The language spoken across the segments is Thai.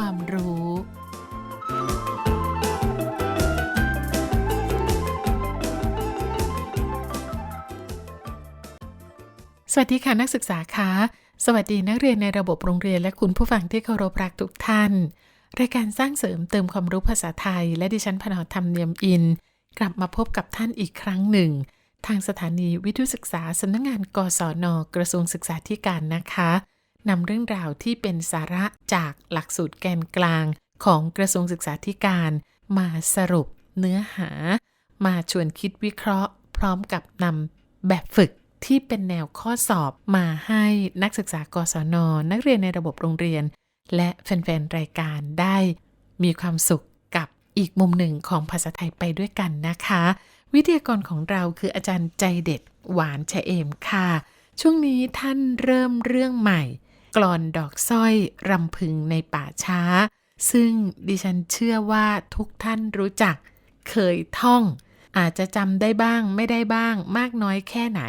ความรู้ สวัสดีค่ะนักศึกษาคะสวัสดีนักเรียนในระบบโรงเรียนและคุณผู้ฟังที่เคารพรักทุกท่าน รายการสร้างเสริมเติมความรู้ภาษาไทย และดิฉันพนธรรมเนียมอิน กลับมาพบกับท่านอีกครั้งหนึ่ง ทางสถานีวิทยุศึกษาสำนักงงานกศนกระทรวงศึกษาธิการนะคะ นำเรื่องราวที่เป็นสาระจากหลักสูตรแกนกลางของกระทรวงศึกษาธิการ มาสรุปเนื้อหา มาชวนคิดวิเคราะห์ พร้อมกับนำแบบฝึกที่เป็นแนวข้อสอบมาให้นักศึกษากศน นักเรียนในระบบโรงเรียน และแฟนๆ รายการได้ มีความสุขกับอีกมุมหนึ่งของภาษาไทยไปด้วยกันนะคะ วิทยากรของเราคืออาจารย์ใจเด็ดหวานชะเอมค่ะ ช่วงนี้ท่านเริ่มเรื่องใหม่ กลอนดอกสร้อยรำพึงในป่าช้า ซึ่งดิฉันเชื่อว่าทุกท่านรู้จัก เคยท่อง อาจจะจำได้บ้างไม่ได้บ้าง มากน้อยแค่ไหน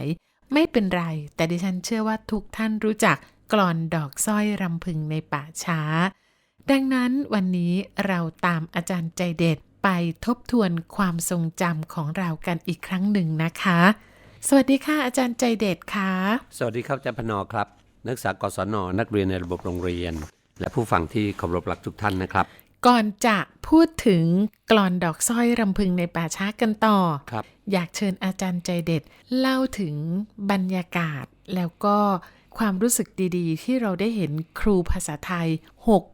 ไม่เป็นไร แต่ดิฉันเชื่อว่าทุกท่านรู้จักกลอนดอกสร้อยรำพึงในป่าช้า ดังนั้นวันนี้เราตามอาจารย์ใจเด็ดไปทบทวนความทรงจำของเรากันอีกครั้งหนึ่งนะคะ สวัสดีค่ะอาจารย์ใจเด็ดค่ะ สวัสดีครับอาจารย์พนอครับ นักศึกษากศนนักเรียนในระบบโรงเรียน และผู้ฟังที่เคารพรักทุกท่านนะครับ ก่อนจะพูดถึงกลอนดอกสร้อยรำพึงในป่าช้ากันต่อ ครับ อยากเชิญอาจารย์ใจเด็ด เล่าถึงบรรยากาศแล้วก็ความรู้สึกดีๆ ที่เราได้เห็นครูภาษาไทย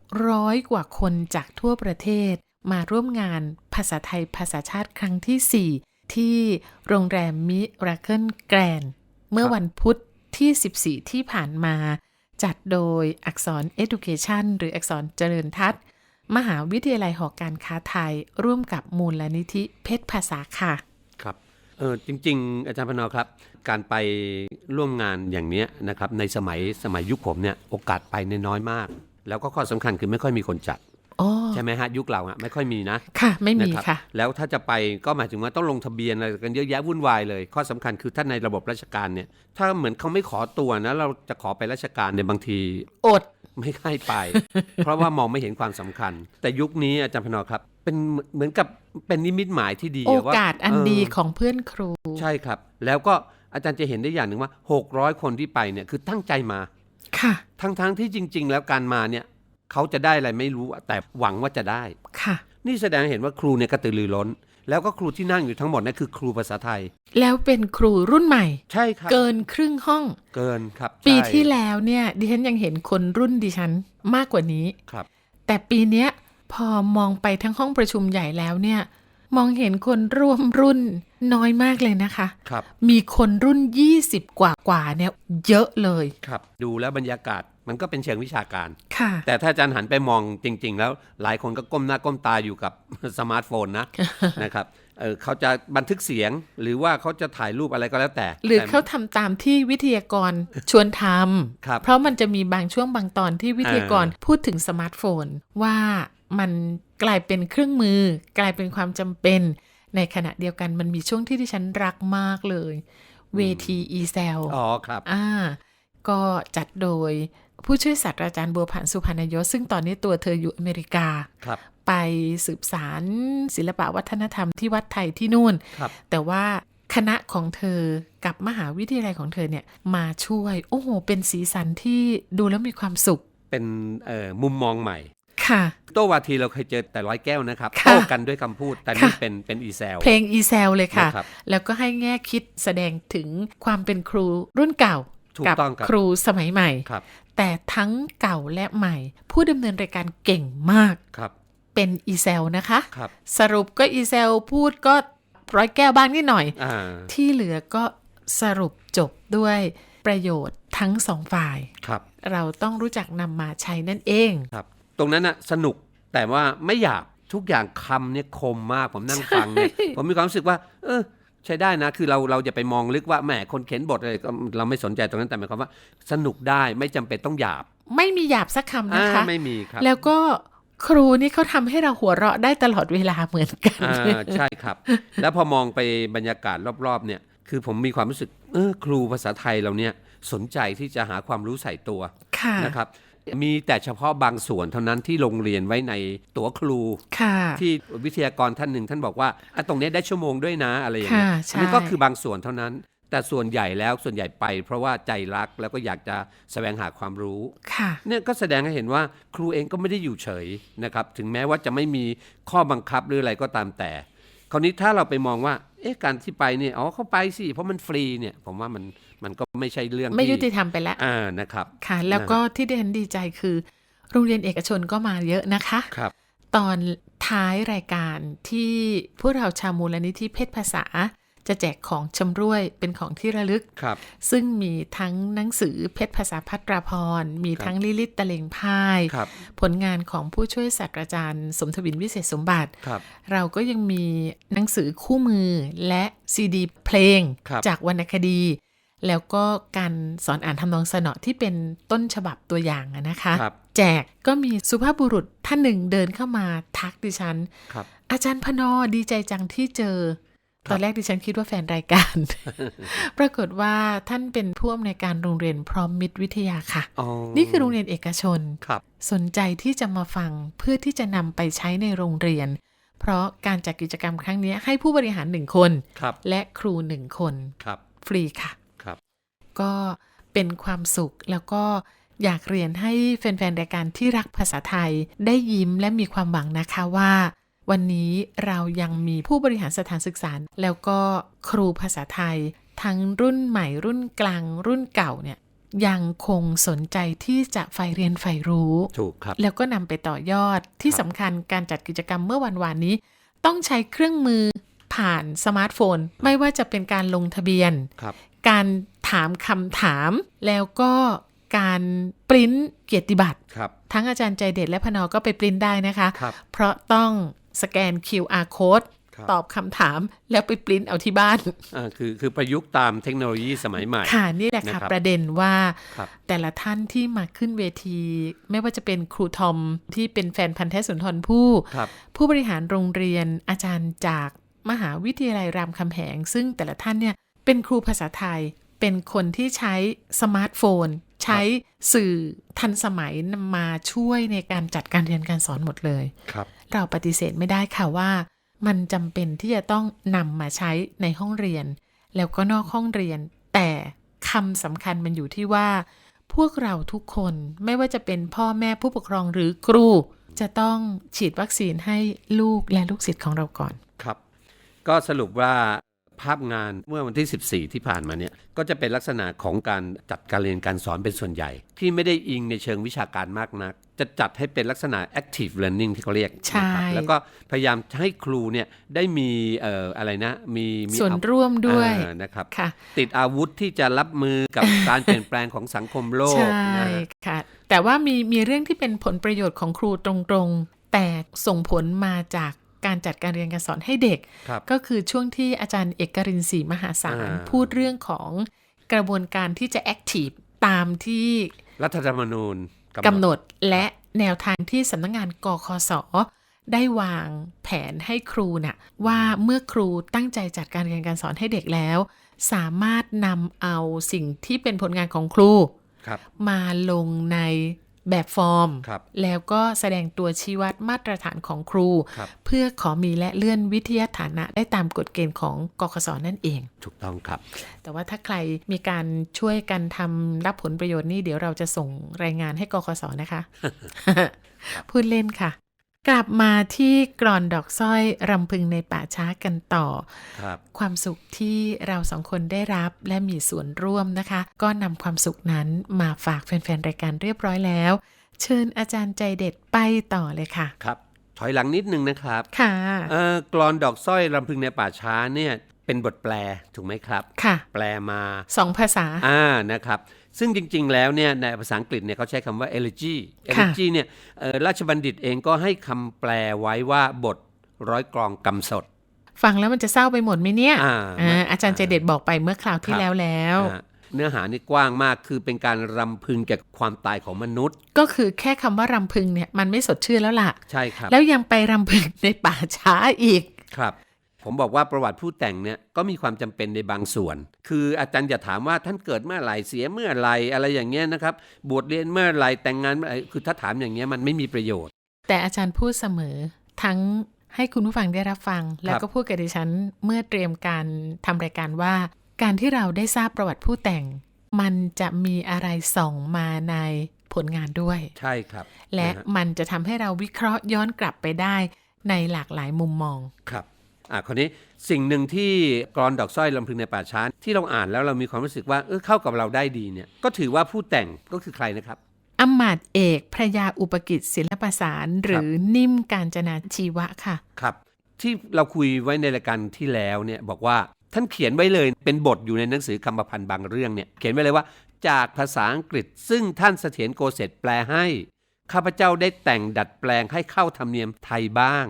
600 กว่าคนจากทั่วประเทศ มาร่วมงานภาษาไทยภาษาชาติครั้งที่ 4 ที่โรงแรมมิราเคิลแกรนเมื่อวันพุธ ที่ 14 ที่ผ่านมา จัดโดยอักษร Education หรืออักษรเจริญทัศน์ มหาวิทยาลัยหอการค้าไทย ร่วมกับมูลนิธิเพชรภาษาค่ะ ครับเออจริง ๆ อาจารย์พนอครับ การไปร่วมงานอย่างนี้นะครับในสมัยสมัยยุคผมเนี่ยโอกาสไปนน้อยมาก แล้วก็ข้อสำคัญคือไม่ค่อยมีคนจัด ใช่ไหมฮะยุคเราอะไม่ค่อยมีนะค่ะ ไม่มีนรับค่ะ แล้วถ้าจะไปก็หมายถึงว่าต้องลงทะเบียนอะไรกันเยอะแยะวุ่นวายเลย ข้อสำคัญคือถ้าในระบบราชการเนี่ย ถ้าเหมือนเขาไม่ขอตัวนะ เราจะขอไปราชการเนี่ยบางทีอดไม่ให้ไป เพราะว่ามองไม่เห็นความสำคัญ แต่ยุคนี้อาจารย์พนอครับ เป็นเหมือนกับเป็นนิมิตหมายที่ดีโออะว่กาสอันเดีของเพื่อนครู ใช่ครับ แล้วก็อาจารย์จะเห็นได้อย่างหนึ่งว่า 600 คนที่ไปเนี่ยคือตั้งใจมาค่ะทั้งๆที่จริง ๆ แล้วการมาเนี่ย เขาจะได้อะไรไม่รู้ แต่หวังว่าจะได้ ค่ะ นี่แสดงให้เห็นว่าครูเนี่ยกระตือรือร้น แล้วก็ครูที่นั่งอยู่ทั้งหมดนั่นคือครูภาษาไทย แล้วเป็นครูรุ่นใหม่ ใช่ครับ เกินครึ่งห้อง เกินครับ ปีใช่ที่แล้วเนี่ยดิฉันยังเห็นคนรุ่นดิฉันมากกว่านี้ ครับ แต่ปีเนี้ยพอมองไปทั้งห้องประชุมใหญ่แล้วเนี่ย มองเห็นคนร่วมรุ่นน้อยมากเลยนะคะครับมีคนรุ่น 20 กว่ากว่าๆเนี่ยเยอะเลยครับ ดูแล้วบรรยากาศมันก็เป็นเชิงวิชาการ ค่ะ แต่ถ้าอาจารย์หันไปมองจริง ๆ แล้วหลายคนก็ก้มหน้าก้มตาอยู่กับสมาร์ทโฟนนะนะครับเออเขาจะบันทึกเสียงหรือว่าเขาจะถ่ายรูปอะไรก็แล้วแต่ หรือแต่เขาทำตามที่วิทยากรชวนทครับำเพราะมันจะมีบางช่วงบางตอนที่วิทยากรพูดถึงสมาร์ทโฟนว่า มันกลายเป็นเครื่องมือ กลายเป็นความจำเป็น ในขณะเดียวกันมันมีช่วงที่ที่ฉันรักมากเลย เวที e c e l อ๋อครับอ่าก็จัดโดยผู้ช่วยศาสตราจารย์บัวผันสุพรรณยศ ซึ่งตอนนี้ตัวเธออยู่อเมริกาครับไปสืบสารศิลปะวัฒนธรรมที่วัดไทยที่นู่นครับแต่ว่าคณะของเธอกับมหาวิทยาลัยของเธอเนี่ยมาช่วย โอ้โห เป็นสีสันที่ดูแล้วมีความสุข เป็นเอ่อมุมมองใหม่ ค่ะ โตวาทีเราเคยเจอแต่ร้อยแก้วนะครับค่ะ โต้กันด้วยคำพูดแต่นี่ค่ะเป็นเป็นอีเซลเพลงอีเซลเลยค่ะ นะครับแล้วก็ให้แง่คิดแสดงถึงความเป็นครูรุ่นเก่า ถูกกัต้องครับ ครูสมัยใหม่ ครับแต่ทั้งเก่าและใหม่ ผู้ดำเนินรายการเก่งมากครับเป็นอีเซลนะคะ ครับสรุปก็อีเซลพูดก็ร้อยแก้วบ้างนิดหน่อย อ่าที่เหลือก็สรุปจบด้วยประโยชน์ทั้งสองฝ่าย ครับ เราต้องรู้จักนำมาใช้นั่นเอง ครับ ตรงนั้นน่ะสนุกแต่ว่าไม่หยาบทุกอย่างคำเนี่ยคมมากผมนั่งฟังเนี่ยผมมีความรู้สึกว่า เออใช้ได้นะ คือเราเราจะไปมองลึกว่าแหมคนเขียนบทอะไรก็เราไม่สนใจตรงนั้นแต่หมายความว่า สนุกได้ไม่จำเป็นต้องหยาบ ไม่มีหยาบสักคำนะคะอ่าไม่มีครับแล้วก็ครูนี่เขาทำให้เราหัวเราะได้ตลอดเวลาเหมือนกันอ่าใช่ครับ แล้วพอมองไปบรรยากาศรอบๆ เนี่ย คือผมมีความรู้สึกเออครูภาษาไทยเราเนี่ยสนใจที่จะหาความรู้ใส่ตัวค่ะนะครับ มีแต่เฉพาะบางส่วนเท่านั้นที่โรงเรียนไว้ในตั๋วครูค่ะที่วิทยากรท่านหนึ่งท่านบอกว่าอะตรงเนี้ยได้ชั่วโมงด้วยนะอะไรอย่างเงี้ยค่ะใช่อันนี้ก็คือบางส่วนเท่านั้น แต่ส่วนใหญ่แล้วส่วนใหญ่ไป เพราะว่าใจรักแล้วก็อยากจะแสวงหาความรู้ค่ะเนี่ยก็แสดงให้เห็นว่าครูเองก็ไม่ได้อยู่เฉยนะครับถึงแม้ว่าจะไม่มีข้อบังคับหรืออะไรก็ตามแต่ คราวนี้ถ้าเราไปมองว่าเอ๊ะการที่ไปเนี่ยอ๋อเขาไปสิเพราะมันฟรีเนี่ยผมว่ามัน มันก็ไม่ใช่เรื่องไม่ที่ยุติธรรมไปแล้วอ่านะครับ ค่ะ แล้วก็ที่เดนดีใจคือ โรงเรียนเอกชนก็มาเยอะนะคะครับ ตอนท้ายรายการที่พวกเราชาวมูลนิธิเพศภาษา จะแจกของชำร่วยเป็นของที่ระลึกครับ ซึ่งมีทั้งหนังสือเพชรภาษาพัตราพร มีทั้งลิลิตตะเลงพ่ายครับผลงานของผู้ช่วยศาสตราจารย์ สมทวินวิเศษสมบัติครับเราก็ยังมีหนังสือคู่มือและซีดีเพลงครับจากวรรณคดี แล้วก็การสอนอ่านทำนองสนอที่เป็นต้นฉบับตัวอย่างอะนะคะครับแจกก็มีสุภาพบุรุษท่านหนึ่งเดินเข้ามาทักดิฉันครับอาจารย์พนอดีใจจังที่เจอครับตอนแรกดิฉันคิดว่าแฟนรายการ ปรากฏว่าท่านเป็นผู้อำนวยการโรงเรียนพร้อมมิตรวิทยาค่ะอ๋อนี่คือโรงเรียนเอกชนครับสนใจที่จะมาฟังเพื่อที่จะนำไปใช้ในโรงเรียนเพราะการจัดกิจกรรมครั้งนี้ให้ผู้บริหารหนึ่งคนครับและครูหนึ่งคนครับฟรีค่ะครับ ก็เป็นความสุขแล้วก็อยากเรียนให้แฟนๆรายการที่รักภาษาไทย ได้ยิ้มและมีความหวังนะคะว่า วันนี้เรายังมีผู้บริหารสถานศึกษา แล้วก็ครูภาษาไทย ทั้งรุ่นใหม่รุ่นกลาง รุ่นเก่าเนี่ยยังคงสนใจที่จะใฝ่เรียนใฝ่รู้ถูกครับแล้วก็นำไปต่อยอดที่ครับสำคัญการจัดกิจกรรมเมื่อวันวานนี้ ต้องใช้เครื่องมือผ่านสมาร์ทโฟน ไม่ว่าจะเป็นการลงทะเบียนครับ การถามคำถาม แล้วก็การปริ้นเกียรติบัตรครับทั้งอาจารย์ใจเด็ดและพนอก็ไปปริ้นได้นะคะครับเพราะต้องสแกน QR code ครับตอบคำถามแล้วไปปริ้นเอาที่บ้านอ่าคือคือประยุกต์ตามเทคโนโลยีสมัยใหม่ ค่ะ นี่แหละค่ะนะครับประเด็นว่าครับแต่ละท่านที่มาขึ้นเวที ไม่ว่าจะเป็นครูทอมที่เป็นแฟนพันธ์แท้สุนทรผู้ครับผู้บริหารโรงเรียนอาจารย์จากมหาวิทยาลัยรามคำแหง ซึ่งแต่ละท่านเนี่ย เป็นครูภาษาไทย เป็นคนที่ใช้สมาร์ทโฟน ใช้สื่อทันสมัยนำมาช่วยในการจัดการเรียนการสอนหมดเลยครับเราปฏิเสธไม่ได้ค่ะว่า มันจำเป็นที่จะต้องนำมาใช้ในห้องเรียน แล้วก็นอกห้องเรียน แต่คำสำคัญมันอยู่ที่ว่า พวกเราทุกคนไม่ว่าจะเป็นพ่อแม่ผู้ปกครองหรือครูจะต้องฉีดวัคซีนให้ลูกและลูกศิษย์ของเราก่อน ครับ ก็สรุปว่า ภาพงานเมื่อวันที่ 14 ที่ผ่านมาเนี่ยก็จะเป็นลักษณะของการจัดการเรียนการสอนเป็นส่วนใหญ่ ที่ไม่ได้อิงในเชิงวิชาการมากนัก จะจัดให้เป็นลักษณะ active learning ที่เขาเรียกใช่นะครับแล้วก็พยายามให้ครูเนี่ยได้มีเอ่ออะไรนะมีมีส่วนร่วมด้วยเอ่อนะครับค่ะติดอาวุธที่จะรับมือกับการเปลี่ยนแปลงของสังคมโลกใช่นะฮะค่ะแต่ว่ามีมีเรื่องที่เป็นผลประโยชน์ของครูตรงๆ แต่ส่งผลมาจาก การจัดการเรียนการสอนให้เด็กครับก็คือช่วงที่อาจารย์เอกรินทร์ศรีมหาศาลอ่าพูดเรื่องของกระบวนการที่จะแอคทีฟตามที่รัฐธรรมนูญกำหนดและแนวทางที่สำนักงานกคสได้วางแผนให้ครูน่ะว่าเมื่อครูตั้งใจจัดการเรียนการสอนให้เด็กแล้ว สามารถนำเอาสิ่งที่เป็นผลงานของครูครับมาลงใน แบบฟอร์มครับแล้วก็แสดงตัวชี้วัดมาตรฐานของครูครับเพื่อขอมีและเลื่อนวิทยาฐานะได้ตามกฎเกณฑ์ของกคสนั่นเอง ถูกต้องครับ แต่ว่าถ้าใครมีการช่วยกันทำรับผลประโยชน์นี่เดี๋ยวเราจะส่งรายงานให้กคสนะคะ พูดเล่นค่ะ กลับมาที่กรอนดอกสร้อยรำพึงในป่าช้ากันต่อครับความสุขที่เราสองคนได้รับและมีส่วนร่วมนะคะ ก็นำความสุขนั้นมาฝากแฟนๆ รายการเรียบร้อยแล้ว เชิญอาจารย์ใจเด็ดไปต่อเลยค่ะ ครับ ถอยหลังนิดนึงนะครับ ค่ะเอ่อกรอนดอกสร้อยรำพึงในป่าช้าเนี่ยเป็นบทแปลถูกไหมครับ ค่ะ แปลมาสองภาษา อ่านะครับ ซึ่งจริง ๆ แล้วเนี่ยในภาษาอังกฤษเนี่ยเขาใช้คำว่า elegy elegy เนี่ยเอ่อราชบัณฑิตเองก็ให้คำแปลไว้ว่าบทร้อยกรองกำสด ฟังแล้วมันจะเศร้าไปหมดไหมเนี่ยอ่าอ่าอาจารย์ใจเด็ดบอกไปเมื่อคราวที่ครับแล้วแล้วนะฮะเนื้อหานี่กว้างมากคือเป็นการรำพึงเกี่ยวกับความตายของมนุษย์ ก็คือแค่คำว่ารำพึงเนี่ยมันไม่สดชื่นแล้วล่ะ ใช่ครับ แล้วยังไปรำพึงในป่าช้าอีกครับ ผมบอกว่าประวัติผู้แต่งเนี่ยก็มีความจำเป็นในบางส่วน คืออาจารย์อย่าถามว่าท่านเกิดเมื่อไหร่เสียเมื่อไหร่อะไรอย่างเงี้ยนะครับ บวชเรียนเมื่อไหร่แต่งงานเมื่อไหร่คือถ้าถามอย่างเงี้ยมันไม่มีประโยชน์ แต่อาจารย์พูดเสมอทั้งให้คุณผู้ฟังได้รับฟัง แล้วก็พูดกับดิฉันเมื่อเตรียมการทำรายการว่า การที่เราได้ทราบประวัติผู้แต่ง มันจะมีอะไรส่องมาในผลงานด้วย ใช่ครับ และนฮมันจะทำให้เราวิเคราะห์ย้อนกลับไปได้ในหลากหลายมุมมองครับ อะคราวนี้สิ่งหนึ่งที่กรอนดอกสร้อยลำพึงในป่าช้าที่เราอ่านแล้วเรามีความรู้สึกว่าเออเข้ากับเราได้ดีเนี่ยก็ถือว่าผู้แต่งก็คือใครนะครับอำมาตย์เอกพระยาอุปกิจศิลปสารหรือนิ่มการจนาชีวะค่ะ ครับ ที่เราคุยไว้ในรายการที่แล้วเนี่ยบอกว่าท่านเขียนไว้เลยเป็นบทอยู่ในหนังสือคำประพันธ์บางเรื่องเนี่ยเขียนไว้เลยว่า จากภาษาอังกฤษซึ่งท่านเสถียรโกเศษแปลให้ ข้าพเจ้าได้แต่งดัดแปลงให้เข้าธรรมเนียมไทยบ้าง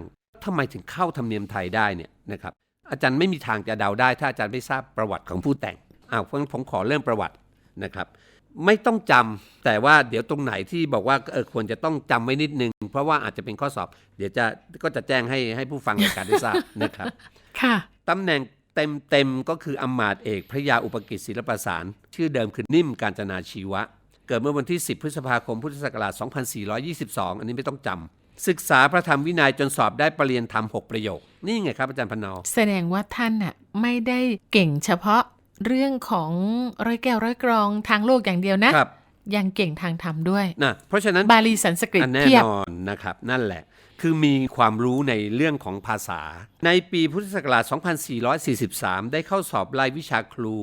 ทำไมถึงเข้าธรรมเนียมไทยได้เนี่ยนะครับอาจารย์ไม่มีทางจะเดาได้ ถ้าอาจารย์ไม่ทราบประวัติของผู้แต่งอ้าวเพราะงั้นผมขอเริ่มประวัตินะครับไม่ต้องจำแต่ว่าเดี๋ยวตรงไหนที่บอกว่าเออควรจะต้องจำไว้นิดนึง เพราะว่าอาจจะเป็นข้อสอบ เดี๋ยวจะก็จะแจ้งให้ให้ผู้ฟังรายการได้ทราบนะครับ ค่ะตำแหน่งเต็มเต็มๆก็คืออำมาตย์เอกพระยาอุปกิจศิลปสาร ชื่อเดิมคือนิ่มการจนาชีวะ เกิดเมื่อวันที่ 10 พฤษภาคมพุทธศักราช 2422 อันนี้ไม่ต้องจำ ศึกษาพระธรรมวินัยจนสอบได้ปรริญญาธรรม6ประโยค นี่ไงครับอาจารย์พนอแสดงว่าท่านน่ะไม่ได้เก่งเฉพาะเรื่องของร้อยแก้วร้อยกรองทางโลกอย่างเดียวนะครับ ยังเก่งทางธรรมด้วยนะเพราะฉะนั้นบาลีสันสกฤตอันแน่เทียบนอนนะครับ นั่นแหละ คือมีความรู้ในเรื่องของภาษา ในปีพุทธศักราช 2443 ได้เข้าสอบรายวิชาครู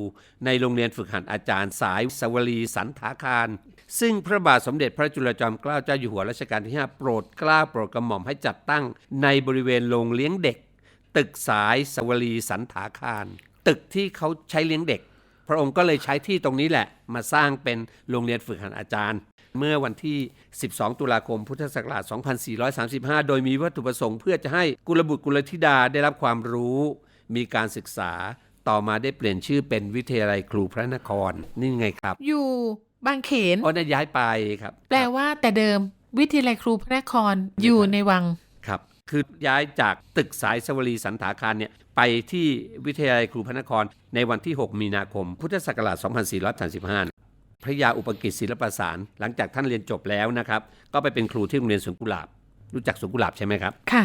ในโรงเรียนฝึกหัดอาจารย์สายสวลีสันถาคาร ซึ่งพระบาทสมเด็จพระจุลจอมเกล้าเจ้าอยู่หัวรัชกาลที่ 5 โปรดเกล้าโปรดกระหม่อมให้จัดตั้งในบริเวณโรงเลี้ยงเด็ก ตึกสายสวลีสันถาคาร ตึกที่เขาใช้เลี้ยงเด็ก พระองค์ก็เลยใช้ที่ตรงนี้แหละ มาสร้างเป็นโรงเรียนฝึกหัดอาจารย์ เมื่อวันที่ 12 ตุลาคมพุทธศักราช 2435 โดยมีวัตถุประสงค์เพื่อจะให้กุลบุตรกุลธิดาได้รับความรู้ มีการศึกษาต่อมาได้เปลี่ยนชื่อเป็นวิทยาลัยครูพระนครนี่ไงครับ อยู่ บางเขนอ๋อได้ย้ายไปครับ แปลว่าแต่เดิมวิทยาลัยครูพระนครอยู่ในวังครับ คือย้ายจากตึกสายสวรีสันถาคารเนี่ยไปที่วิทยาลัยครูพระนครในวันที่ 6 มีนาคม พุทธศักราช 2435 พระยาอุปกิจศิลปสาร หลังจากท่านเรียนจบแล้วนะครับ ก็ไปเป็นครูที่โรงเรียนสวนกุหลาบ รู้จักสวนกุหลาบใช่ไหมครับ ค่ะ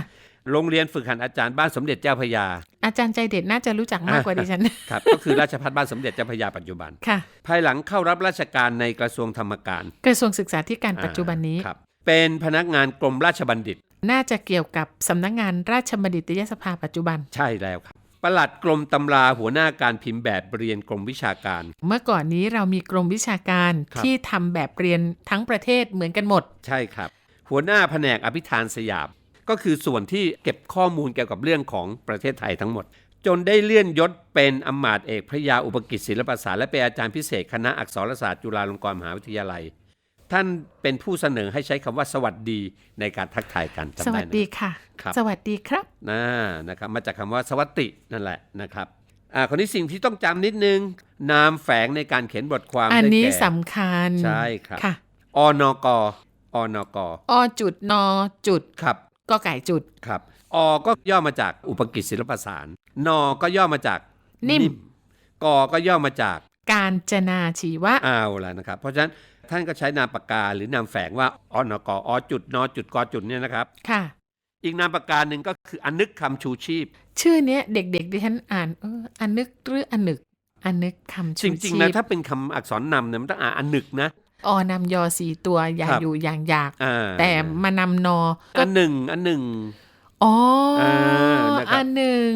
โรงเรียนฝึกหัดอาจารย์บ้านสมเด็จเจ้าพระยา อาจารย์ใจเด็ดน่าจะรู้จักมากกว่าดิฉันครับก็คือราชพัฒบ้านสมเด็จเจ้าพระยาปัจจุบันค่ะภายหลังเข้ารับราชการในกระทรวงธรรมการ กระทรวงศึกษาธิการปัจจุบันนี้ครับเป็นพนักงานกรมราชบัณฑิต น่าจะเกี่ยวกับสำนักงานราชบัณฑิตยสภาปัจจุบันใช่แล้วครับปลัดกรมตำราหัวหน้าการพิมพ์แบบเรียนกรมวิชาการ เมื่อก่อนนี้เรามีกรมวิชาการครับที่ทำแบบเรียนทั้งประเทศเหมือนกันหมด ใช่ครับ หัวหน้าแผนกอภิธานสยาม ก็คือส่วนที่เก็บข้อมูลเกี่ยวกับเรื่องของประเทศไทยทั้งหมด จนได้เลื่อนยศเป็นอำมาตย์เอกพระยาอุปกิจศิลปศาสตร์และเป็นอาจารย์พิเศษคณะอักษรศาสตร์จุฬาลงกรณ์มหาวิทยาลัย ท่านเป็นผู้เสนอให้ใช้คำว่าสวัสดีในการทักทายกันจำสวัได้สดีค่ะครับสวัสดีครับนะนะครับมาจากคำว่าสวัสตินั่นแหละนะครับอ่าคนนี้สิ่งที่ต้องจำนิดนึง นามแฝงในการเขียนบทความอันนี้สำคัญใช่ครับค่ะอนกอนกอจุดนอจุดครับ ก็ไก่จุดครับอก็ย่อมาจากอุปกิจศิลปสารนก็ย่อมาจากนิ่มกก็ย่อมาจาก การจนาชีวะอ้าวแล้วนะครับ เพราะฉะนั้นท่านก็ใช้นามปากกาหรือนามแฝงว่าอนกอจุดนจุดกจุดเนี่ยนะครับค่ะ อีกนามปากกาหนึ่งก็คืออนึกคำชูชีพ ชื่อเนี้ยเด็กๆดิฉันอ่านเอออันนึกหรืออันนึกอันนึกคำจชูริงชีๆนะพถ้าเป็นคำอักษรนำเนี่ยมันต้องอ่านอนึกนะ อนำยอสี่ตัวอย่าครับอยู่อย่างอยาก อ่า แต่มานำนอก็อันหนึ่งอันหนึ่ง อ๋อเออนะครับ อันหนึ่ง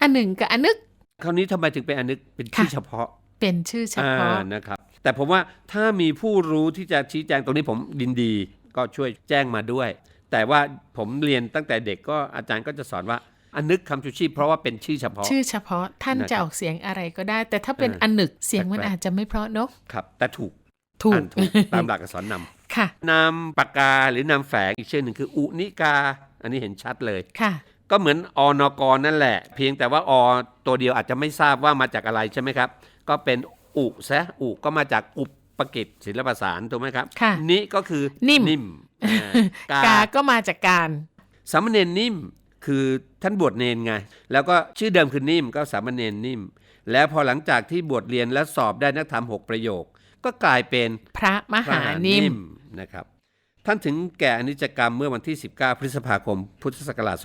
อันหนึ่งกับอันนึก คราวนี้ทำไมถึงเป็นอนึกเป็นชื่อค่ะ เฉพาะเป็นชื่อเฉพาะ อ่นะครับ แต่ผมว่าถ้ามีผู้รู้ที่จะชี้แจงตรงนี้ผมยินดีก็ช่วยแจ้งมาด้วย แต่ว่าผมเรียนตั้งแต่เด็กก็อาจารย์ก็จะสอนว่าอนึกคำชูชีพเพราะว่าเป็นชื่อเฉพาะ ชื่อเฉพาะท่านนะครับจะออกเสียงอะไรก็ได้ แต่ถ้าเป็นเอออัอันหนึกเสียงมันแปลกๆ อาจจะไม่เพราะเนอะ ครับแต่ถูก ถูอ่ากนถูกตามหลักอักษรนำค่ะนามปากกาหรือนามแฝงอีกชื่อหนึ่งคืออุนิกา อันนี้เห็นชัดเลยค่ะ ก็เหมือนอนกนั่นแหละ เพียงแต่ว่าอตัวเดียวอาจจะไม่ทราบว่ามาจากอะไรใช่ไหมครับ ก็เป็นอุซะอุก็มาจากอุปกิจศิลปสารถูกไหมครับค่ะนิก็คือนิ่มนิ่มอ่ากาก็มาจากการสามเณรนิ่มคือท่านบวชเนนไง แล้วก็ชื่อเดิมคือนิ่มก็สามเณรนิ่ม แล้วพอหลังจากที่บวชเรียนและสอบได้นักธรรมหกประโยค ก็กลายเป็นพระมพระหานิมนะครับ ท่านถึงแก่อนิจกรรมเมื่อวันที่ 19 พฤษภาคม พุทธศักราช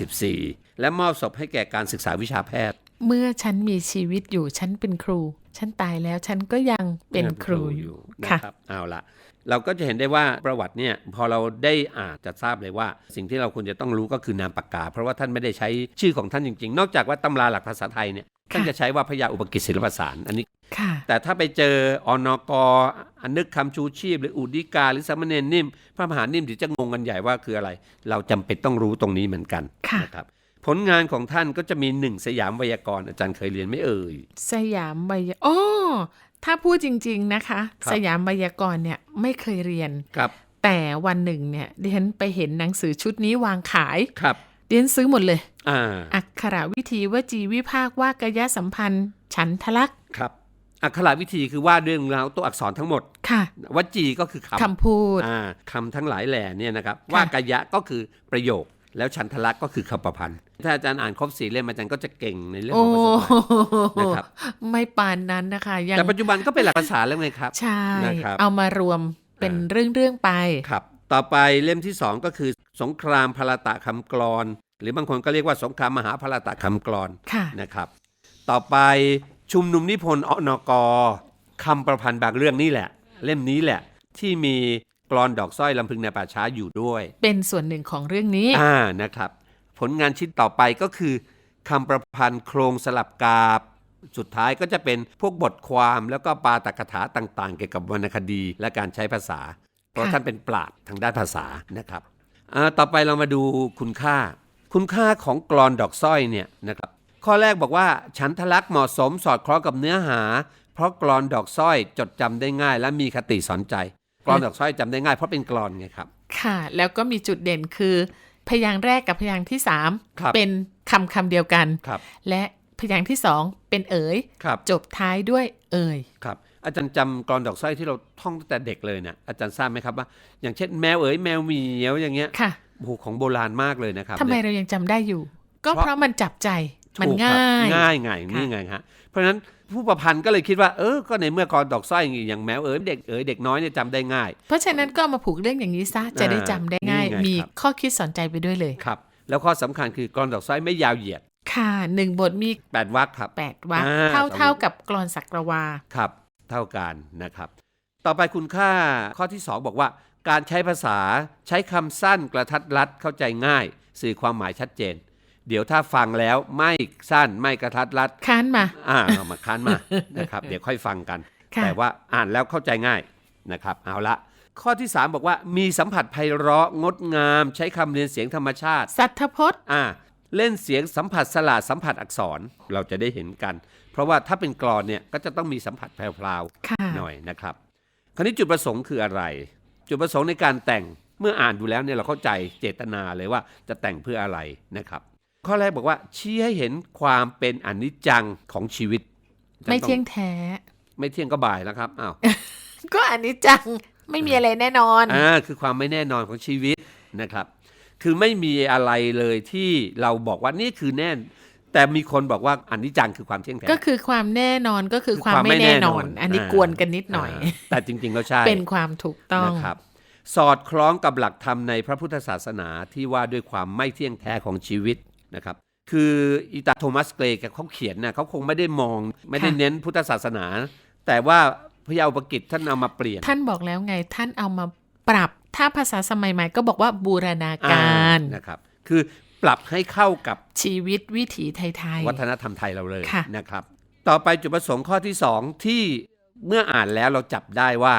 2484 และมอบศพให้แก่การศึกษาวิชาแพทย์ เมื่อฉันมีชีวิตอยู่ฉันเป็นครู ฉันตายแล้วฉันก็ยังเป็นครูอยู่นะค่ะครับเอาละเราก็จะเห็นได้ว่าประวัติเนี่ยพอเราได้อ่านจะทราบเลยว่า สิ่งที่เราควรจะต้องรู้ก็คือนามปากกา เพราะว่าท่านไม่ได้ใช้ชื่อของท่านจริงๆ นอกจากว่าตำราหลักภาษาไทยเนี่ยท่านจะใช้ว่าพระยาอุปกิจศิลปสารอันนี้ค่ะ แต่ถ้าไปเจออนกอนึกคำชูชีพ หรืออุดิกา หรือสามเณรนิ่ม พระมหานิ่มที่จะงงกันใหญ่ว่าคืออะไร เราจำเป็นต้องรู้ตรงนี้เหมือนกันค่ะนะครับผลงานของท่านก็จะมีหนึ่งสยามไวยากรณ์อาจารย์เคยเรียนไหม่เอ่ย สยามไวยอ๋อถ้าพูดจริง ๆนะคะครับสยามไวยากรณ์เนี่ยไม่เคยเรียนครับ แต่วันหนึ่งเนี่ยดิฉันไปเห็นหนังสือชุดนี้วางขายครับดิฉันซื้อหมดเลย อ่า อักขระวิธีวจีวิภาคว่ากยสัมพันธ์ ฉันทลักษณ์ครับ อักขระวิธีคือว่าด้วยเรื่องราวตัวอักษรทั้งหมดค่ะวจีก็คือคำคำพูดอ่าคำทั้งหลายแหล่เนี่ยนะครับค่ะว่ากายะก็คือประโยค แล้วฉันทลักษณ์ก็คือคำประพันธ์ ถ้าอาจารย์อ่านครบสี่เล่มอาจารย์ก็จะเก่งในเรื่องขโอ้องภาษาไทยนะครับไม่ปานนั้นนะคะยังแต่ปัจจุบันก็เป็นหลักภาษาแล้วไงครับ ใช่นะครับเอามารวมเป็นอ่าเรื่องๆไปครับต่อไปเล่มที่สองก็คือสงครามพลตะคำกรอนหรือบางคนก็เรียกว่าสงครามมหาพลตะคำกรอนค่ะนะครับ ต่อไป ชุมนุมนิพนธ์อนกคำประพันธ์บางเรื่องนี่แหละ เล่มนี้แหละ ที่มีกรอนดอกสร้อยลำพึงในป่าช้าอยู่ด้วย เป็นส่วนหนึ่งของเรื่องนี้อ่านะครับ ผลงานชิ้นต่อไปก็คือคำประพันธ์โครงสลับกาบ สุดท้ายก็จะเป็นพวกบทความแล้วก็ปาตกถาต่างๆ เกี่ยวกับวรรณคดีและการใช้ภาษา เพราะค่ะท่านเป็นปราชญ์ทางด้านภาษานะครับอ่าต่อไปเรามาดูคุณค่า คุณค่าของกรอนดอกสร้อยเนี่ยนะครับ ข้อแรกบอกว่า ฉันทลักษณ์เหมาะสมสอดคล้องกับเนื้อหา เพราะกรอนดอกสร้อยจดจำได้ง่าย และมีคติสอนใจ กรอนดอกสร้อยจำได้ง่ายเพราะเป็นกรอนไงครับ ค่ะ แล้วก็มีจุดเด่นคือ พยางค์แรกกับพยางค์ที่สามครับเป็นคำคำเดียวกันครับและพยางค์ที่สองเป็นเอ๋ยครับจบท้ายด้วยเอ่ยครับอาจารย์จำกรอนดอกสร้อยที่เราท่องตั้งแต่เด็กเลยเนี่ยอาจารย์ทราบไหมครับว่า อย่างเช่นแมวเอ๋ยแมวเหมียวอย่างเงี้ยค่ะโอ้โหของโบราณมากเลยนะครับทำไมเนี่ยเรายังจำได้อยู่ ก็เพราะเพราะมันจับใจ มันถูกครับง่ายง่ายไงค่ะนี่ไงฮะเพราะฉะนั้นผู้ประพันธ์ก็เลยคิดว่าเออก็ในเมื่อกรอนดอกสร้อยอย่างแมวเอ๋ยเด็กเอ๋ยเด็กน้อยเนี่ยจำได้ง่าย เพราะฉะนั้นก็เอามาผูกเรื่องอย่างนี้ซะจะได้จำได้ง่ายนี่ไงมีครับข้อคิดสอนใจไปด้วยเลยครับ แล้วข้อสำคัญคือกรอนดอกสร้อยไม่ยาวเหยียด ค่ะหนึ่งบทมีแปดวรรคครับแปดวรรคอ่าเท่าสมมุติเท่ากับกรอนศักรวาครับ เท่ากันนะครับ ต่อไปคุณค่าข้อที่ 2 บอกว่า การใช้ภาษาใช้คำสั้นกระทัดรัดเข้าใจง่าย สื่อความหมายชัดเจน เดี๋ยวถ้าฟังแล้วไม่สั้นไม่กระทัดรัดค้านมาอ่าเอามาค้านมานะครับ เดี๋ยวค่อยฟังกันค่ะแต่ว่าอ่านแล้วเข้าใจง่ายนะครับ เอาละข้อที่ 3 บอกว่ามีสัมผัสไพเราะงดงาม ใช้คำเรียนเสียงธรรมชาติ สัทธพจน์อ่าเล่นเสียงสัมผัสสลาดสัมผัสอักษรเราจะได้เห็นกัน เพราะว่าถ้าเป็นกรอนเนี่ยก็จะต้องมีสัมผัสแพรวค่ะๆหน่อยนะครับ คราวนี้จุดประสงค์คืออะไร จุดประสงค์ในการแต่งเมื่ออ่านดูแล้วเนี่ยเราเข้าใจเจตนาเลยว่าจะแต่งเพื่ออะไรนะครับ ข้อแรกบอกว่าชี้ให้เห็นความเป็นอนิจจังของชีวิต ไม่เที่ยงแท้ ไม่เที่ยงก็บ่ายแล้วครับอ้าวก็อันนี้จังไม่มีอะไรแน่นอนอ่าคือความไม่แน่นอนของชีวิตนะครับ คือไม่มีอะไรเลยที่เราบอกว่านี่คือแน่นแต่มีคนบอกว่าอันนี้จังคือความเที่ยงแท้ก็คือความแน่นอนก็คือคือความความไม่ไม่แน่นอนแน่นอน อันนี้อ่ากวนกันนิดหน่อยาแต่จริงๆแล้วใช่ เป็นความถูกต้องนะครับ สอดคล้องกับหลักธรรมในพระพุทธศาสนาที่ว่าด้วยความไม่เที่ยงแท้ของชีวิต นะครับคืออีตาโทมัสเกรย์แกเขาเขียนนะเขาคงไม่ได้มอง ไม่ได้ค่ะเน้นพุทธศาสนา แต่ว่าพระยาอุปกิจท่านเอามาเปลี่ยน ท่านบอกแล้วไงท่านเอามาปรับถ้าภาษาสมัยใหม่ก็บอกว่าบูรณาอ่การนะครับ คือปรับให้เข้ากับชีวิตวิถีไทยวัฒนธรรมไทยเราเลยค่ะนะครับ ต่อไปจุดประสงค์ข้อที่สองที่เมื่ออ่านแล้วเราจับได้ว่า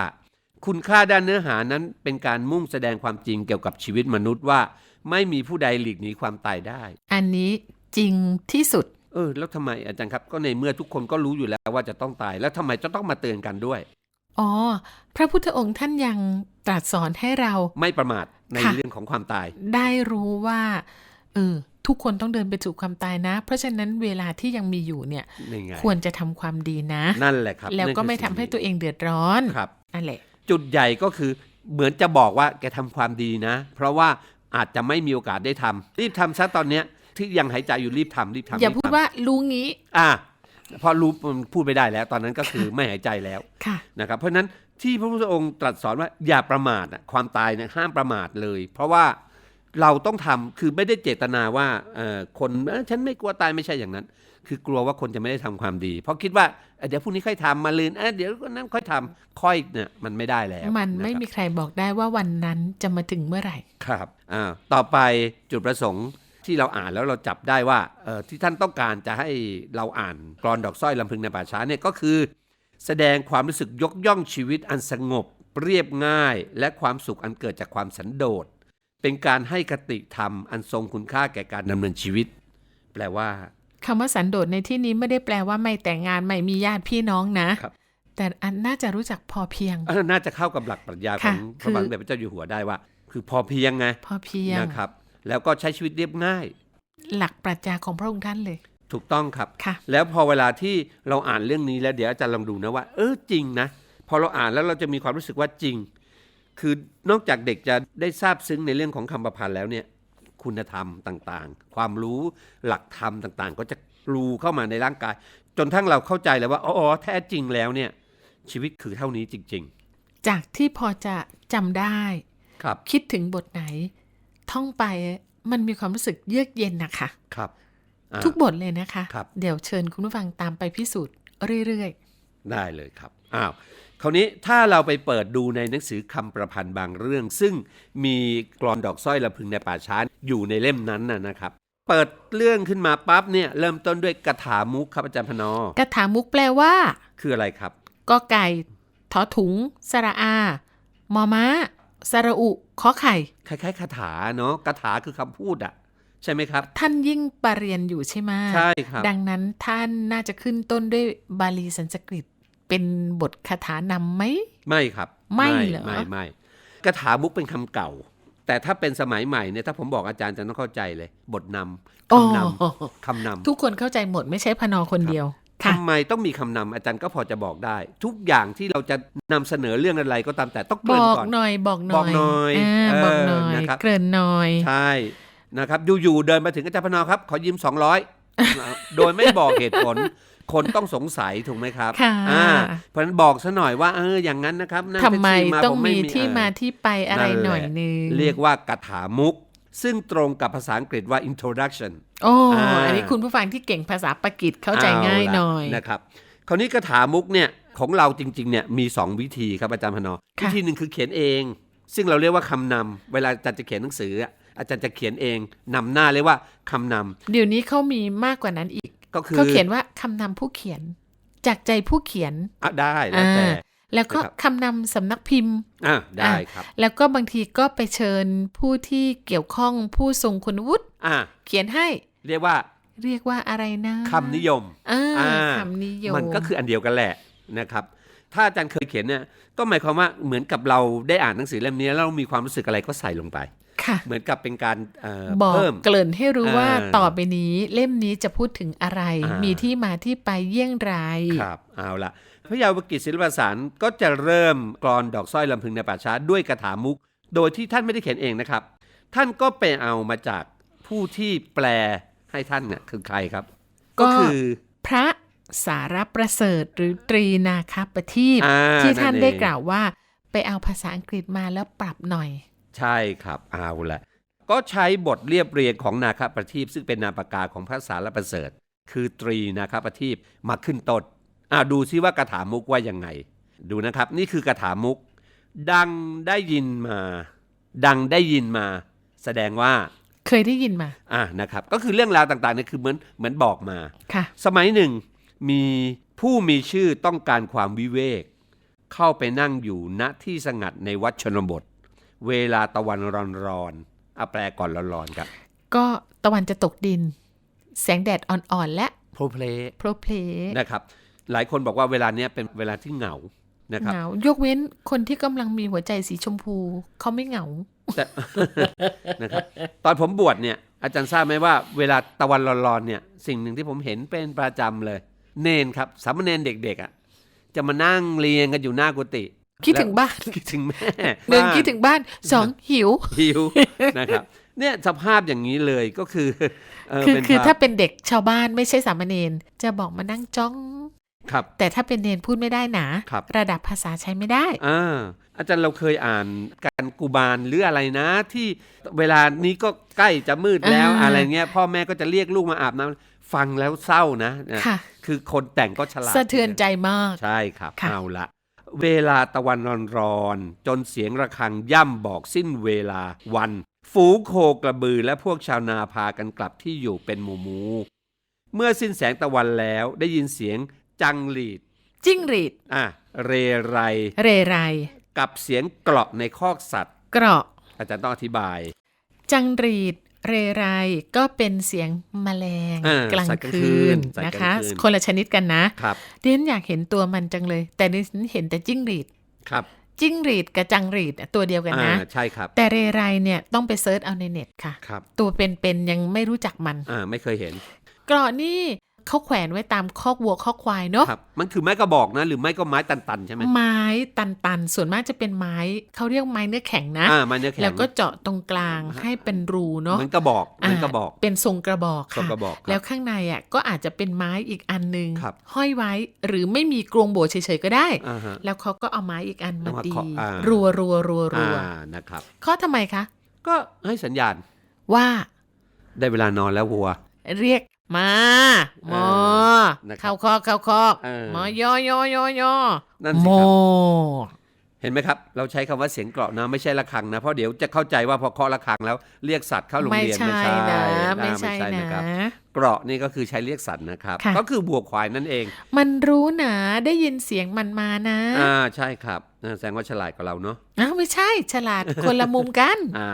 คุณค่าด้านเนื้อหานั้นเป็นการมุ่งแสดงความจริงเกี่ยวกับชีวิตมนุษย์ว่า ไม่มีผู้ใดหลีกหนีความตายได้ๆอันนี้จริงที่สุด เออ แล้วทำไมอาจารย์ครับ ก็ในเมื่อทุกคนก็รู้อยู่แล้วว่าจะต้องตาย แล้วทำไมจะต้องมาเตือนกันด้วย อ๋อ พระพุทธองค์ท่านยังตรัสสอนให้เราไม่ประมาทในค่ะเรื่องของความตาย ได้รู้ว่า เออทุกคนต้องเดินไปสู่ความตายนะ เพราะฉะนั้นเวลาที่ยังมีอยู่เนี่ยนี่ไงควรจะทำความดีนะ นั่นแหละครับ แล้วก็นั่นคือไม่ทำให้ตัวเองเดือดร้อนครับนั่นแหละ จุดใหญ่ก็คือเหมือนจะบอกว่าแกทำความดีนะ เพราะว่า อาจจะไม่มีโอกาสได้ทำรีบทำซะตอนเนี้ยที่ยังหายใจอยู่รีบทำรีบทำอย่ารีบพูดทำว่ารู้งี้ อ่าเพราะรู้มันพูดไม่ได้แล้ว ตอนนั้นก็คือไม่หายใจแล้วค่ะนะครับเพราะฉะนั้นที่พระพุทธองค์ตรัสสอนว่าอย่าประมาทอะความตายเนี่ยห้ามประมาทเลย เพราะว่าเราต้องทำคือไม่ได้เจตนาว่าเอ่อคนเอ้ยฉันไม่กลัวตายไม่ใช่อย่างนั้น คือกลัวว่าคนจะไม่ได้ทำความดี เพราะคิดว่าเอ้ยเดี๋ยวพรุ่งนี้ค่อยทำมาลืนเอ้ยเดี๋ยวนั้นค่อยทำค่อยเนี่ยมันไม่ได้แล้วมันไม่ะครับมีใครบอกได้ว่าวันนั้นจะมาถึงเมื่อไหร่ครับอ่าต่อไปจุดประสงค์ที่เราอ่านแล้วเราจับได้ว่าเอ่อที่ท่านต้องการจะให้เราอ่านกรอนดอกสร้อยลำพึงในป่าช้าเนี่ยก็คือ แสดงความรู้สึกยกย่องชีวิตอันสงบ เรียบง่าย และความสุขอันเกิดจากความสันโดษเป็นการให้คติธรรมอันทรงคุณค่าแก่การดำเนินชีวิต แปลว่า คำว่าสันโดษในที่นี้ไม่ได้แปลว่าไม่แต่งงานไม่มีญาติพี่น้องนะครับแต่อันน่าจะรู้จักพอเพียงเอ้อน่าจะเข้ากับหลักปรัชญาขค่ะองพคือระบาทสมเด็จพระเจ้าอยู่หัวได้ว่า คือพอเพียงไงพอเพียงนะครับ แล้วก็ใช้ชีวิตเรียบง่าย หลักปรัชญาของพระองค์ท่านเลย ถูกต้องครับค่ะแล้วพอเวลาที่เราอ่านเรื่องนี้แล้วเดี๋ยวอาจารย์ลองดูนะว่า เออจริงนะพอเราอ่านแล้วเราจะมีความรู้สึกว่าจริง คือนอกจากเด็กจะได้ทราบซึ้งในเรื่องของคำประพันธ์แล้วเนี่ย คุณธรรมต่างๆ ความรู้หลักธรรมต่างๆ ก็จะรูเข้ามาในร่างกาย จนทั้งเราเข้าใจแล้วว่าอ๋อแท้จริงแล้วเนี่ย ชีวิตคือเท่านี้จริงจากที่พอจะจำได้ๆครับคิดถึงบทไหน ท่องไปมันมีความรู้สึกเยือกเย็นนะคะครับอ่าทุกบทเลยนะคะครับเดี๋ยวเชิญคุณผู้ฟังตามไปพิสูจน์เรื่อยได้เลยครับอ้าว คราวนี้ถ้าเราไปเปิดดูในหนังสือคำประพันธ์บางเรื่อง ซึ่งมีกรอนดอกสร้อยลำพึงในป่าช้าอยู่ในเล่มนั้นน่ะนะครับ เปิดเรื่องขึ้นมาปั๊บเนี่ยเริ่มต้นด้วยกถามุกครับอาจารย์พนอๆกระถามุกแปลว่า คืออะไรครับกอไก่ทอถุง สระอา มอม้า สระอุขอไข่ คล้ายๆคาถาเนาะคาถาคือคำพูดอะใช่ไหมครับ ท่านยิ่งปรเรียนอยู่ใช่ไหมใช่ครับ ดังนั้นท่านน่าจะขึ้นต้นด้วยบาลีสันสกฤต เป็นบทคาถานำไหม ไม่ครับ ไม่เหรอไม่ไม่กถามุกเป็นคำเก่า แต่ถ้าเป็นสมัยใหม่เนี่ยถ้าผมบอกอาจารย์จะต้องเข้าใจเลย บทนำโอ้คำนำคำนำทุกคนเข้าใจหมดไม่ใช่พนอคนเดียวค่ะทำไมต้องมีคำนำอาจารย์ก็พอจะบอกได้ ทุกอย่างที่เราจะนำเสนอเรื่องอะไรก็ตามแต่ต้องเกบริ่นอกก่อนหน่อย บอกหน่อยบอกหน่อยาเออบอกหน่อยนะครับเกริ่นหน่อยใช่นะครับอยู่ๆเดินมาถึงอาจารย์พนอครับ ขอยืม200โดยไม่บอกเหตุผล คนต้องสงสัยถูกไหมครับค่ะอ่าเพราะฉะนั้นบอกซะหน่อยว่าเอออย่างนั้นนะครับนั่งทำไมแท็กซี่าต้องผมีที่เออมาที่ไปอะไรนั่นแหละหน่อยนึงเรียกว่ากถามุกซึ่งตรงกับภาษาอังกฤษว่า introduction โอ้อ่าอันนี้คุณผู้ฟังที่เก่งภาษาปากีสเข้าใจง่ายเละหน่อยนะครับ คราวนี้กถามุกเนี่ยของเราจริงๆเนี่ยมี 2 วิธีครับอาจารย์พนอค่ะวิธีหนึ่งคือเขียนเอง ซึ่งเราเรียกว่าคำนำเวลาอาจารย์จะเขียนหนังสืออะอาจารย์จะเขียนเองนำหน้าเรียกว่าคำนำเดี๋ยวนี้เขามีมากกว่านั้นอีก ก็คือเขาเขียนว่าคำนำผู้เขียน จากใจผู้เขียนอะได้แล้วแต่อ่าแล้วก็นะครับคำนำสำนักพิมพ์อะได้ครับ แล้วก็บางทีก็ไปเชิญผู้ที่เกี่ยวข้องผู้ทรงคุณวุฒิอะเขียนให้ เรียกว่า เรียกว่าอะไรนะคำนิยมอ่าอ่าคำนิยม มันก็คืออันเดียวกันแหละนะครับ ถ้าอาจารย์เคยเขียนเนี่ยก็หมายความว่าเหมือนกับเราได้อ่านหนังสือเล่มนี้แล้วเรามีความรู้สึกอะไรก็ใส่ลงไปค่ะ เหมือนกับเป็นการเอ่อบอกเพิ่มเกริ่นให้รู้ว่าอ่าต่อไปนี้เล่มนี้จะพูดถึงอะไรอ่ามีมีที่มาที่ไปเยี่ยงไรครับเอาละพระยาวกิจศิลปสารก็จะเริ่มกรอนดอกสร้อยลำพึงในป่าช้าด้วยกถามุก โดยที่ท่านไม่ได้เขียนเองนะครับ ท่านก็ไปเอามาจากผู้ที่แปลให้ท่านน่ะคือใครครับก็ก็คือพระสารประเสริฐหรือตรีนาคปทีปอ่าที่ท่านนั่นเองได้กล่าวว่าไปเอาภาษาอังกฤษมาแล้วปรับหน่อย ใช่ครับเอาละก็ใช้บทเรียบเรียงของนาคประทีปซึ่งเป็นนามปากกาของพระสารประเสริฐ คือตรีนาคประทีปมาขึ้นต้นอ่าดูซิว่ากถามุกว่ายังไง ดูนะครับ นี่คือกถามุก ดังได้ยินมา ดังได้ยินมา แสดงว่า เคยได้ยินมาอ่านะครับ ก็คือเรื่องราวต่างๆเนี่ยคือเหมือนเหมือนบอกมาค่ะ สมัยหนึ่งมีผู้มีชื่อต้องการความวิเวก เข้าไปนั่งอยู่ณที่สงัดในวัดชนบท เวลาตะวันร้อนๆอะแปลก่อนร้อนๆครับ ก็ตะวันจะตกดิน แสงแดดอ่อนๆและโพลเพลโพรเพลนะครับ หลายคนบอกว่าเวลาเนี้ยเป็นเวลาที่เหงานะครับเหงายกเว้นคนที่กำลังมีหัวใจสีชมพูเขาไม่เหงาแต่นะครับตอนผมบวชเนี่ย อาจารย์ทราบไหมว่าเวลาตะวันร้อนๆเนี่ย สิ่งหนึ่งที่ผมเห็นเป็นประจำเลย เนนครับสามเณรเด็กๆอะจะมานั่งเรียงกันอยู่หน้ากุฏิ คิดถึงบ้าน คิดถึงแม่หนึ่งบ้าคิดถึงบ้านสองหิว หิวนะครับเนี่ยสภาพอย่างนี้เลยก็คือเออคือเป็นคือภพถ้าเป็นเด็กชาวบ้านไม่ใช่สามเณรจะบอกมานั่งจ้องครับแต่ถ้าเป็นเนนพูดไม่ได้หนาครับระดับภาษาใช้ไม่ได้อ่าอาจารย์เราเคยอ่านการกุบาลหรืออะไรนะ ที่เวลานี้ก็ใกล้จะมืดแล้วอ่าอะไรเงี้ยพ่อแม่ก็จะเรียกลูกมาอาบน้ำฟังแล้วเศร้านะเนี่ยค่ะคือคนแต่งก็ฉลาดสะเทือนใจมากใช่ครับค่ะเอาละ เวลาตะวันร้อนๆจนเสียงระฆังย่ำบอกสิ้นเวลาวัน ฝูงโคกระบือและพวกชาวนาพากันกลับที่อยู่เป็นหมู่หมูเมื่อสิ้นแสงตะวันแล้วได้ยินเสียงจังหลีด จิ้งหรีด อะเรไร เรไร กับเสียงเกราะในคอกสัตว์ เกราะอาจารย์ต้องอธิบาย จังหรีด เรไรก็เป็นเสียงแมลงอ่ากลางสัตว์กลางคืคืนนสัตว์นะกลาคะงคืนคนละชนิดกันนะครับดิฉันอยากเห็นตัวมันจังเลย แต่ดิฉันเห็นแต่จิ้งหรีดครับจิ้งหรีดกับจังหรีดตัวเดียวกันอ่านะใช่ครับ แต่เรไรเนี่ยต้องไปเซิร์ชเอาในเน็ตค่ะครับตัวเป็นๆยังไม่รู้จักมันอ่าไม่เคยเห็นเกราะนี่ เขาแขวนไว้ตามคอกวัวคอกควายเนาะครับมันคือไม้กระบอกนะ หรือไม้ก็ไม้ตันๆใช่ไหมไม้ตันๆส่วนมากจะเป็นไม้เขาเรียกไม้เนื้อแข็งนะอ่าไม้เนื้อแข็งแล้วก็เจาะตรงกลางให้เป็นรูเนาะเหมือนกระบอกเหมือนกระบอกาเป็นทรงกระบอกทรงค่ะกระบอกครับแล้วข้างในอะก็อาจจะเป็นไม้อีกอันหนึ่งครับห้อยไว้หรือไม่มีกรงโบเฉยๆก็ได้อ่าฮะแล้วเขาก็เอาไม้อีกอันมาเอามาตีเคาะอ่ารัวรัวรัวรัวอ่านะครับข้อทำไมคะ ก็ให้สัญญาณว่าได้เวลานอนแล้ววัว เรียก มา หมอนะครับเข้าคอกเข้าคอกเออหมอยอยอยอยอนั่นโมสิครับเห็นไหมครับ เราใช้คำว่าเสียงเกราะนะไม่ใช่ระฆังนะ เพราะเดี๋ยวจะเข้าใจว่าพอเคาะระฆังแล้วเรียกสัตว์เข้าโรงไม่เรียนใช่นะอ่าไม่ใช่นะนะครับเกราะนี่ก็คือใช้เรียกสัตว์นะครับค่ะก็คือบัวควายนั่นเอง มันรู้นะได้ยินเสียงมันมานะอ่าใช่ครับอ่าแสดงว่าฉลาดกว่าเราเนาะอ้าวไม่ใช่ฉลาดคนละมุมกันอ่า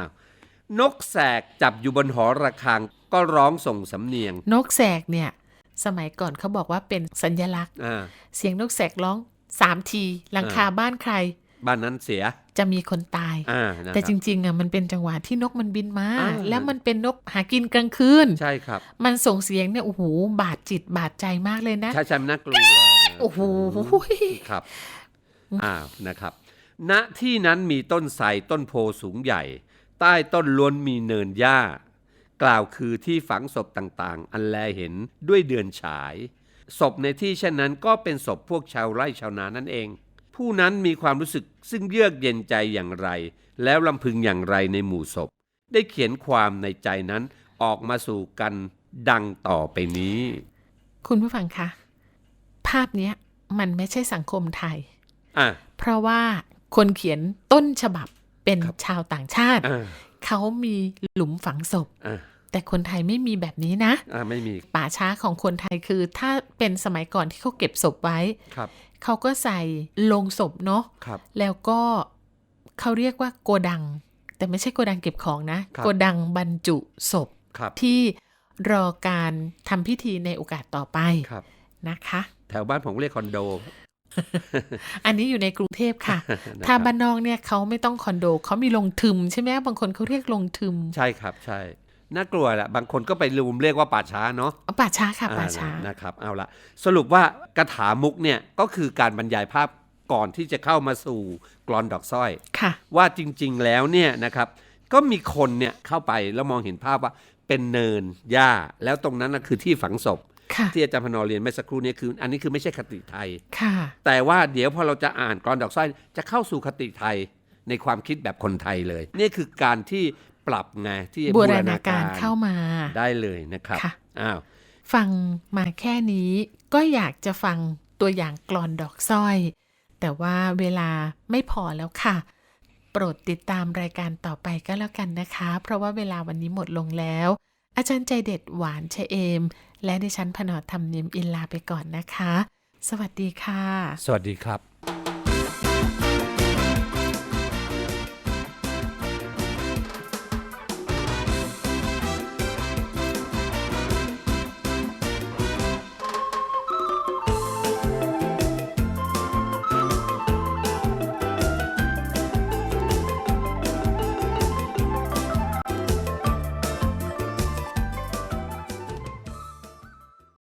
นกแสกจับอยู่บนหอระฆัง ก็ร้องส่งสำเนียง นกแสกเนี่ย สมัยก่อนเขาบอกว่าเป็นสัญลักษณ์ อ่า เสียงนกแสกร้องสามที หลังคาบ้านใคร บ้านนั้นเสีย จะมีคนตาย อ่านะแต่คจรับริงๆอะมันเป็นจังหวะที่นกมันบินมา อ่า แล้วมันเป็นนกหากินกลางคืน ใช่ครับ มันส่งเสียงเนี่ยโอ้โหบาดจิตบาดใจมากเลยนะ ใช่ใช่มันน่ากลัวโอ้โห ครับ อ้าว นะครับ ณ ที่นั้นมีต้นไทรต้นโพสูงใหญ่ ใต้ต้นล้วนมีเนินหญ้า กล่าวคือที่ฝังศพต่างๆ อันแลเห็นด้วยเดือนฉาย ศพในที่เช่นนั้นก็เป็นศพพวกชาวไร่ชาวนานั่นเอง ผู้นั้นมีความรู้สึกซึ่งเยือกเย็นใจอย่างไร แล้วลำพึงอย่างไรในหมู่ศพ ได้เขียนความในใจนั้นออกมาสู่กันดังต่อไปนี้ คุณผู้ฟังคะ ภาพเนี้ยมันไม่ใช่สังคมไทย อะ เพราะว่าคนเขียนต้นฉบับเป็นครับชาวต่างชาติอ่า เขามีหลุมฝังศพอ่าแต่คนไทยไม่มีแบบนี้นะอ่าไม่มีป่าช้าของคนไทยคือถ้าเป็นสมัยก่อนที่เขาเก็บศพไว้ครับเขาก็ใส่ลงศพเนาะครับแล้วก็เขาเรียกว่าโกดัง แต่ไม่ใช่โกดังเก็บของนะครับโกดังบรรจุศพครับที่รอการทำพิธีในโอกาสต่อไปครับนะคะ แถวบ้านผมเรียกคอนโด อันนี้อยู่ในกรุงเทพค่ะนะครับถ้าบ้านนอกเนี่ยเขาไม่ต้องคอนโดเขามีลงทึมใช่ไหมบางคนเขาเรียกลงทึม ใช่ครับใช่ น่ากลัวแหละ บางคนก็ไปลืมเรียกว่าป่าช้าเนาะอ๋อป่าช้าค่ะป่าช้าอ่นะครับ เอาละสรุปว่ากระถามุกเนี่ยก็คือการบรรยายภาพก่อนที่จะเข้ามาสู่กรอนดอกสร้อยค่ะ ว่าจริงๆแล้วเนี่ยนะครับ ก็มีคนเนี่ยเข้าไปแล้วมองเห็นภาพว่าเป็นเนินหญ้าแล้วตรงนั้นนะคือที่ฝังศพค่ะ ที่อาจารย์พนอเรียนเมื่อสักครู่เนี้คือ อันนี้คือไม่ใช่คติไทยค่ะแต่ว่าเดี๋ยวพอเราจะอ่านกรอนดอกสร้อยจะเข้าสู่คติไทยในความคิดแบบคนไทยเลย นี่คือการที่ปรับไงที่บูรณาการเข้ามาได้เลยนะครับค่ะอ้าวฟังมาแค่นี้ก็อยากจะฟังตัวอย่างกลอนดอกสร้อย แต่ว่าเวลาไม่พอแล้วค่ะ โปรดติดตามรายการต่อไปก็แล้วกันนะคะ เพราะว่าเวลาวันนี้หมดลงแล้ว อาจารย์ใจเด็ดหวานเชเอม และดิฉันพนอธรรมเนียมอินลาไปก่อนนะคะ สวัสดีค่ะ สวัสดีครับ